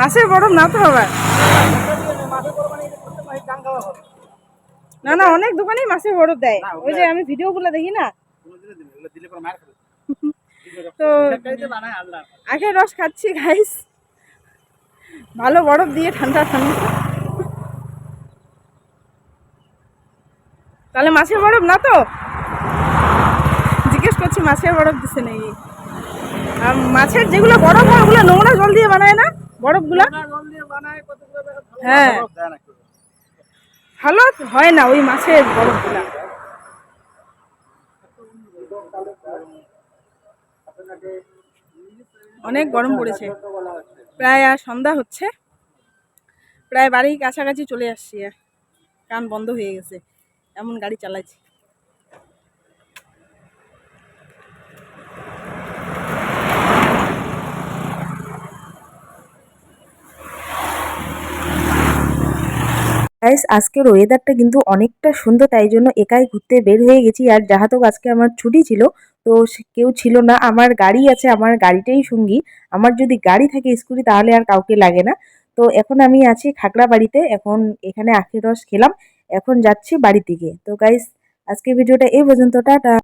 মাছের বরফ না তো আবার। না না অনেক দোকানেই মাছের বরফ দেয়। ওই যে আমি ভিডিওগুলো দেখি না? তো আখের রস খাচ্ছি গাইস ভালো বরফ দিয়ে ঠান্ডা ঠান্ডা। তাহলে মাছের বরফ না তো? জিজ্ঞেস করছি মাছের বরফ দিছে নাকি? আর মাছের যেগুলো বরফ হয় ওগুলো নোংরা জল দিয়ে বানায় না? বরফগুলো? হ্যাঁ। ভালো হয় না ওই মাছের বরফগুলা। অনেক গরম পড়েছে। প্রায় আর সন্ধ্যা হচ্ছে। প্রায় বাড়ির কাছাকাছি চলে আসছি আর। কান বন্ধ হয়ে গেছে। এমন গাড়ি চালাইছি গাইস আজকের ওয়েদারটা কিন্তু অনেকটা সুন্দর, তাই জন্য একাই ঘুরতে বের হয়ে গেছি। আর যাহাতক আজকে আমার ছুটি ছিল, তো কেউ ছিল না। আমার গাড়ি আছে, আমার গাড়িটাই সঙ্গী। আমার যদি গাড়ি থাকে স্কুটি, তাহলে আর কাউকে লাগে না। তো এখন আমি আছি খাগড়া বাড়িতে এখন এখানে আখের রস খেলাম, এখন যাচ্ছি বাড়ির দিকে। তো গাইস আজকে ভিডিওটা এই পর্যন্ত, টাটা।